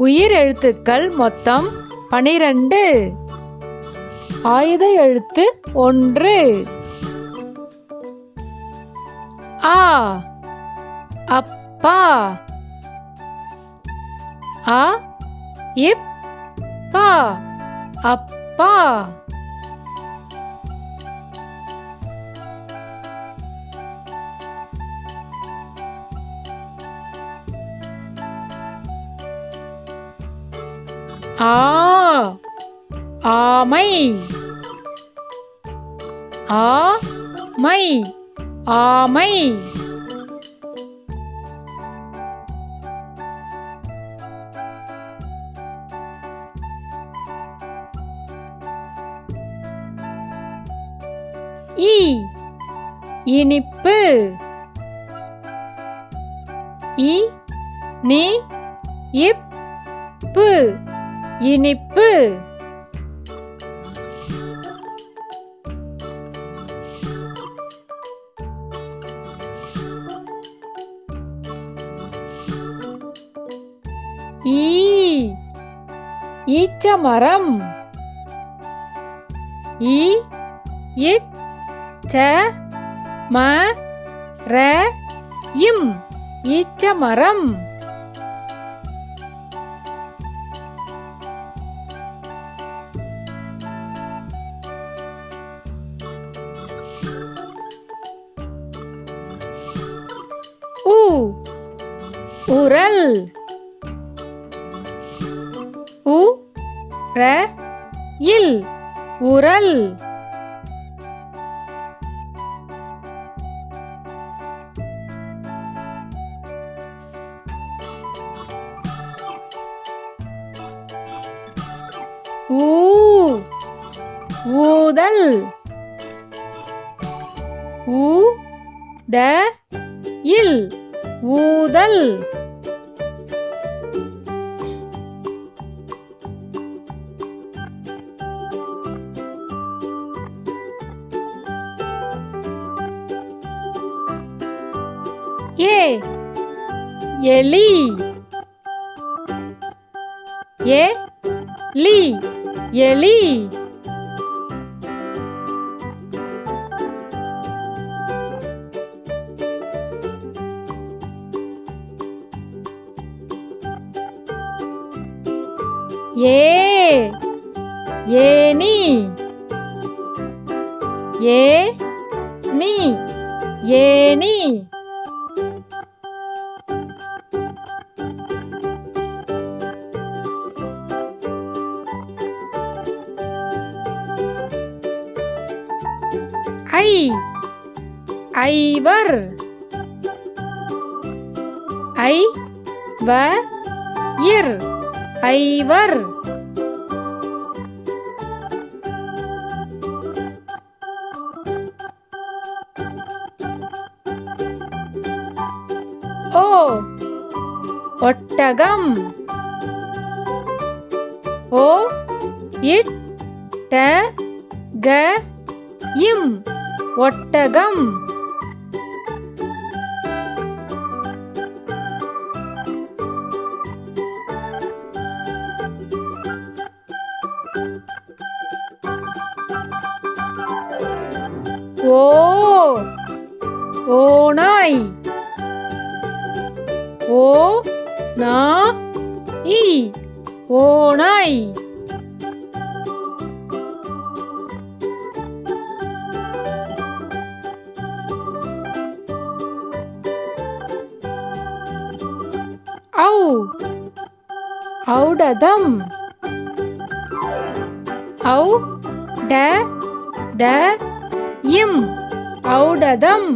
உயிர் எழுத்துக்கள் மொத்தம் பனிரெண்டு. ஆயுத எழுத்து ஒன்று. ஆ அப்பா. அ இப்பா அப்பா. ஆ. ஆமை. ஆ மை ஆமை. ஈ. இனிப்பு. இ நி. இப்பு. இனிப்பு. ஈ. ஈச்ச மரம் ஈ. இச் ச ம ர இம் ஈச்ச மரம் உரல். உ ர இல் உரல். ஊ. ஊதல். ஊ. த. இல். ஊதல். ஏ எலி. ஏ லி எலி. ஏ ஏனி ஏ நீ. ஏனி ஐ ஐவர். ஐ வ இர். ஐவர். ஓ. ஒட்டகம். ஓ. இட் ட க இம். ஒட்டகம். ஓ ஓநாய் ஓ நா இ ஓநாய் ஔ ஔடதம். ஔ ட த இம் ஔடதம்.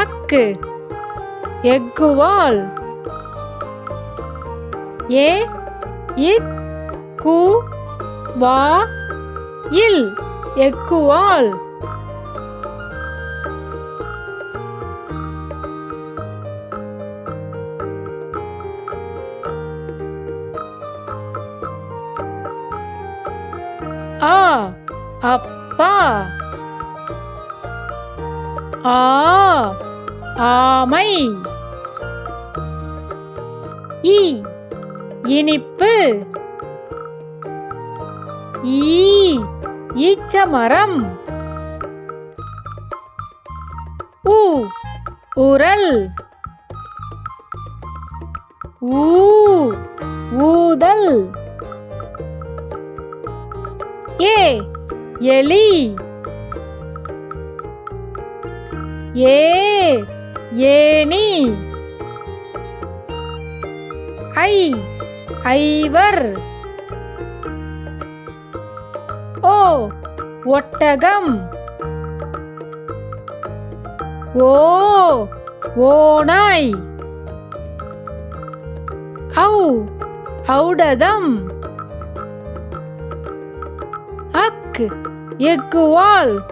அக்கு எக்குவால் ஏ இக் கு வா இல் எக்குவால் அ அப்பா. ஆ ஆமை. இ இனிப்பு. ஈ ஈச்சமரம். உ உரல். ஊ ஊதல். ஏ எலி. ஏ ஏனி ஐ ஐவர். ஓ ஒட்டகம். ஓ ஓனாய் ஔ ஔடதம். எக்கு. எக்கு வால்.